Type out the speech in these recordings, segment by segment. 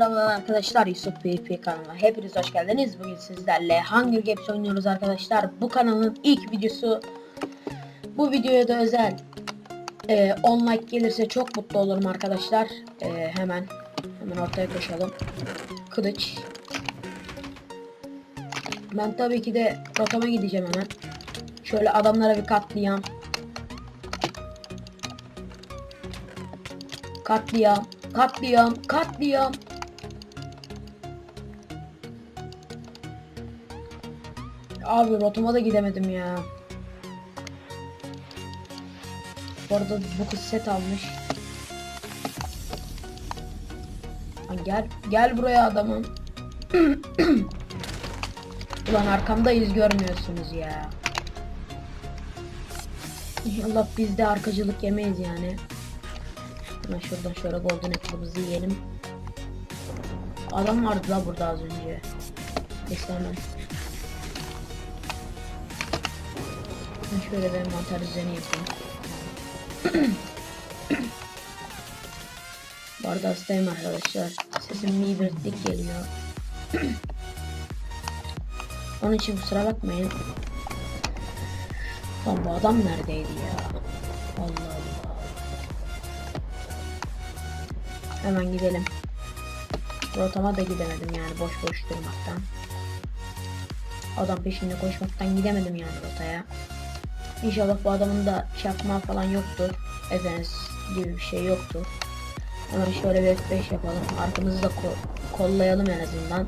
Merhaba arkadaşlar Yusuf PvP kanalına hepiniz hoş geldiniz. Bugün sizlerle Hunger Games oynuyoruz arkadaşlar. Bu kanalın ilk videosu. Bu videoya da özel e, 10 like gelirse çok mutlu olurum arkadaşlar. E, hemen hemen ortaya koşalım. Kılıç. Ben tabii ki de rotama gideceğim hemen. Şöyle adamlara bir katliam. Katliam, katliam, katliam. Abi rotama da gidemedim ya. Bu arada bu kız set almış. Lan gel, gel buraya adamım. Ulan arkamdayız görmüyorsunuz ya. İnşallah biz de arkacılık yemeyiz yani. Hemen şuradan şöyle golden apple'ımızı yiyelim. Adam vardı la burada az önce. Neyse Ben şöyle bir envanter düzeni yapayım. Bu arada hastayım arkadaşlar. Sesim mibretlik geliyor. Onun için kusura bakmayın. Lan bu adam neredeydi ya? Allah Allah. Hemen gidelim. Rotama da gidemedim yani boş boş durmaktan. Adam peşinde koşmaktan gidemedim yani rotaya. İnşallah bu adamın da çakma falan yoktur. Efeniz gibi bir şey yoktur. Hemen şöyle bir F5 yapalım. Arkamızı da ko kollayalım en azından.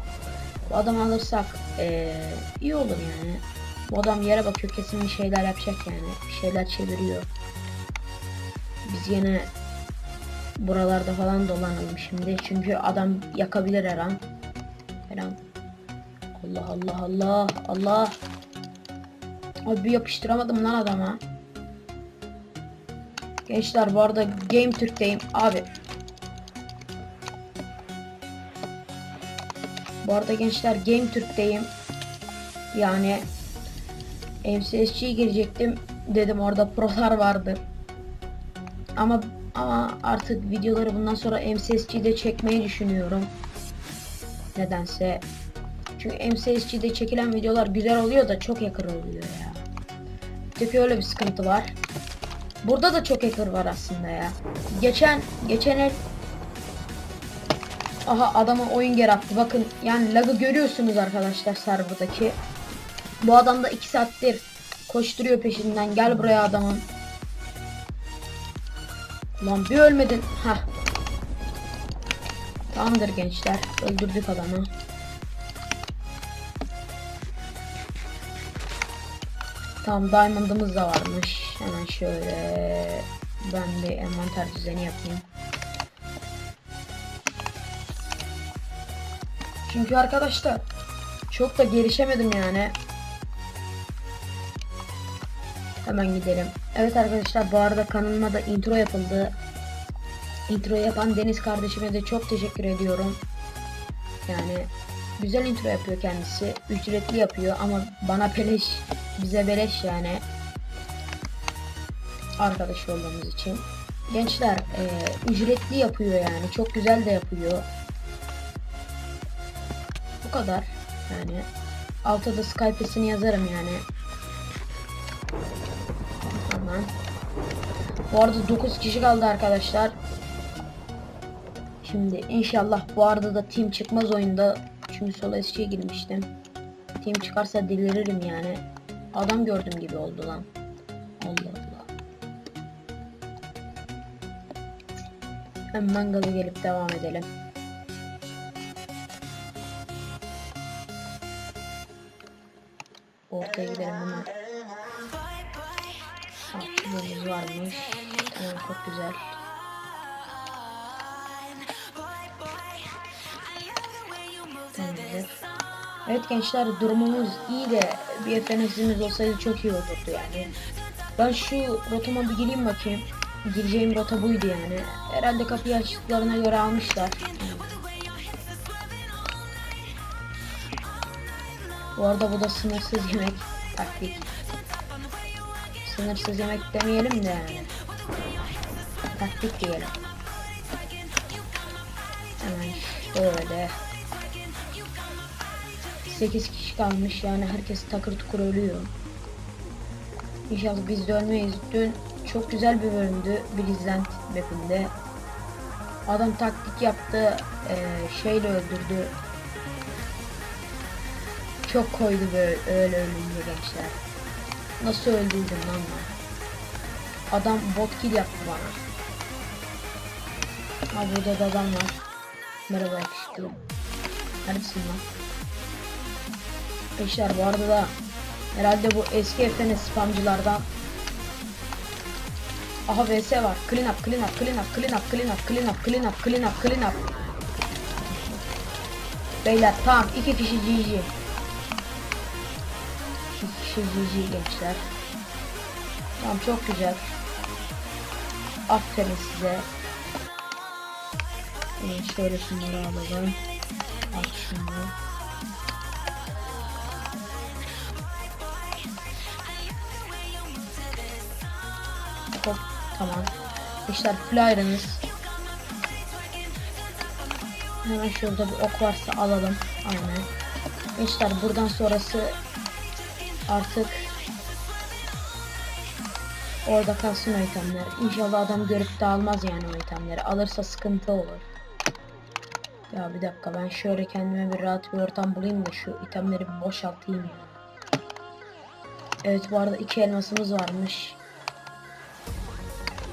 Bu adamı alırsak ee, iyi olur yani. Bu adam yere bakıyor kesin bir şeyler yapacak yani. Bir şeyler çeviriyor. Biz yine buralarda falan dolanalım şimdi. Çünkü adam yakabilir her an. Her an. Allah Allah Allah Allah. Abi yapıştıramadım lan adama. Gençler bu arada Game Türk'teyim. Abi. Bu arada gençler Game Türk'teyim. Yani MCSG'ye girecektim. Dedim orada prolar vardı. Ama ama artık videoları bundan sonra MCSG'de çekmeyi düşünüyorum. Nedense. Çünkü MCSG'de çekilen videolar güzel oluyor da çok hacker oluyor ya. Tek öyle bir sıkıntı var. Burada da çok hacker var aslında ya. Geçen geçen el Aha adama oyun geri attı. Bakın yani lagı görüyorsunuz arkadaşlar serverdaki. Bu adam da 2 saattir koşturuyor peşinden. Gel buraya adamım. Lan bir ölmedin. Ha. Tamamdır gençler. Öldürdük adamı. Tamam diamond'ımız da varmış. Hemen şöyle ben bir envanter düzeni yapayım. Çünkü arkadaşlar çok da gelişemedim yani. Hemen gidelim. Evet arkadaşlar bu arada kanalıma da intro yapıldı. Intro yapan Deniz kardeşime de çok teşekkür ediyorum. Yani güzel intro yapıyor kendisi. Ücretli yapıyor ama bana beleş, bize beleş yani. Arkadaş olduğumuz için. Gençler e, ücretli yapıyor yani. Çok güzel de yapıyor. Bu kadar. Yani altta da Skype'sini yazarım yani. Hemen. Bu arada 9 kişi kaldı arkadaşlar. Şimdi inşallah bu arada da team çıkmaz oyunda. Çünkü solo eskiye girmiştim. Team çıkarsa deliririm yani. Adam gördüm gibi oldu lan. Allah Allah. Hemen gaza gelip devam edelim. Ortaya gidelim hemen. Aklımız varmış. Tamam çok güzel. Tamamdır. Evet gençler durumumuz iyi de bir FNS'imiz olsaydı çok iyi olurdu yani. Ben şu rotama bir gireyim bakayım. Gireceğim rota buydu yani. Herhalde kapıyı açtıklarına göre almışlar. Bu arada bu da sınırsız yemek taktik. Sınırsız yemek demeyelim de yani. Taktik diyelim. Hemen Şöyle. 8 kişi kalmış yani herkes takır tukur ölüyor. İnşallah biz de ölmeyiz. Dün çok güzel bir bölümdü Blizzard mapinde. Adam taktik yaptı, eee, şeyle öldürdü. Çok koydu böyle öyle ölünce gençler. Nasıl öldürdüm lan ben? Adam bot kill yaptı bana. Ha burada da adam var. Merhaba yakışıklı. Neredesin lan? Arkadaşlar bu arada da herhalde bu eski efene spamcılardan Aha vs var. Clean up, clean up, clean up, clean up, clean up, clean up, clean up, clean up, clean up. Beyler tamam iki kişi GG. İki kişi GG gençler. Tamam çok güzel. Aferin size. Ee, şöyle şunları alalım. Al şunu. Tamam. İşler flyer'ınız. Hemen şurada bir ok varsa alalım. Aynen. İşler buradan sonrası artık orada kalsın o itemler. İnşallah adam görüp de almaz yani o itemleri. Alırsa sıkıntı olur. Ya bir dakika ben şöyle kendime bir rahat bir ortam bulayım da şu itemleri boşaltayım. Evet bu arada iki elmasımız varmış.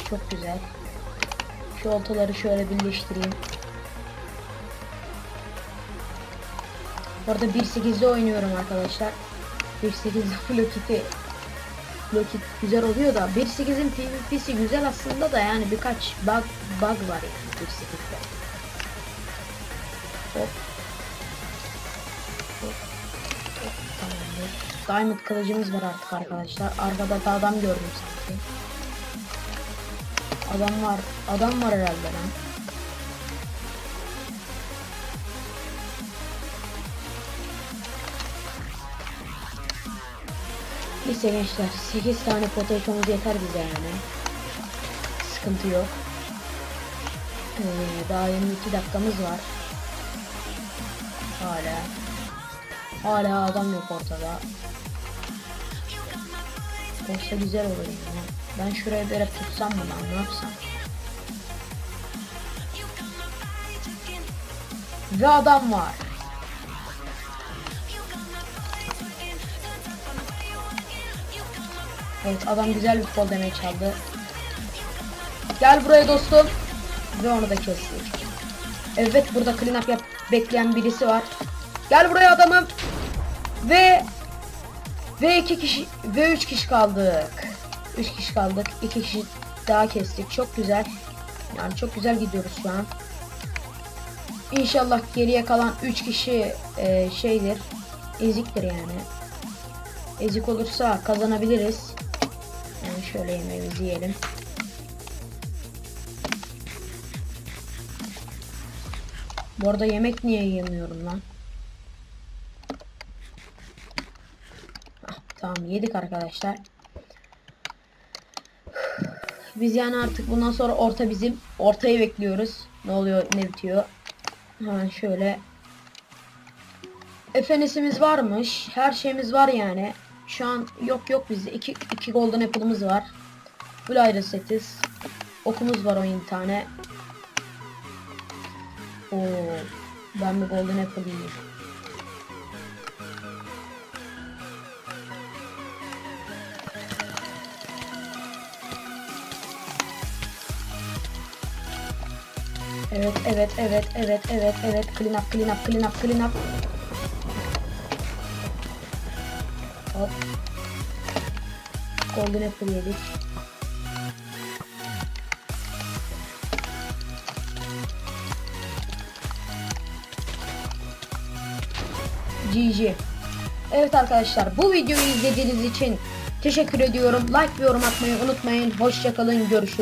Çok güzel. Şu oltaları şöyle birleştireyim. Bu arada 1.8'de oynuyorum arkadaşlar. 1.8'de Flokit'i Flokit güzel oluyor da 1.8'in PvP'si güzel aslında da yani birkaç bug bug var yani 1.8'de. Hop. Hop. Hop. Diamond kılıcımız var artık arkadaşlar. Arkada da adam gördüm sanki. Adam var. Adam var herhalde lan. Neyse gençler 8 tane potatomuz yeter bize yani. Sıkıntı yok. Ee, daha 22 dakikamız var. Hala. Hala adam yok ortada. Olsa güzel olur yani. Ben şuraya böyle tutsam mı lan ne yapsam? Ve adam var. Evet adam güzel bir fall damage çaldı. Gel buraya dostum. Ve onu da kestik. Evet burada clean up yap bekleyen birisi var. Gel buraya adamım. Ve ve iki kişi ve üç kişi kaldık. Üç kişi kaldık. İki kişi daha kestik. Çok güzel. Yani çok güzel gidiyoruz şu an. İnşallah geriye kalan üç kişi e, şeydir. Eziktir yani. Ezik olursa kazanabiliriz. Yani şöyle yemeğimizi yiyelim. Bu arada yemek niye yiyemiyorum lan? Ah, tamam yedik arkadaşlar. Biz yani artık bundan sonra orta bizim. Ortayı bekliyoruz. Ne oluyor ne bitiyor. Hemen şöyle. Efenesimiz varmış. Her şeyimiz var yani. Şu an yok yok bizde. iki, iki golden apple'ımız var. Full iron setiz. Okumuz var 17 tane. Oo, ben bir golden apple yiyeyim. Evet, evet, evet, evet, evet, evet. Clean up, clean up, clean up, clean up. Hop. Golden apple yedik. GG. Evet arkadaşlar bu videoyu izlediğiniz için teşekkür ediyorum. Like ve yorum atmayı unutmayın. Hoşçakalın. Görüşürüz.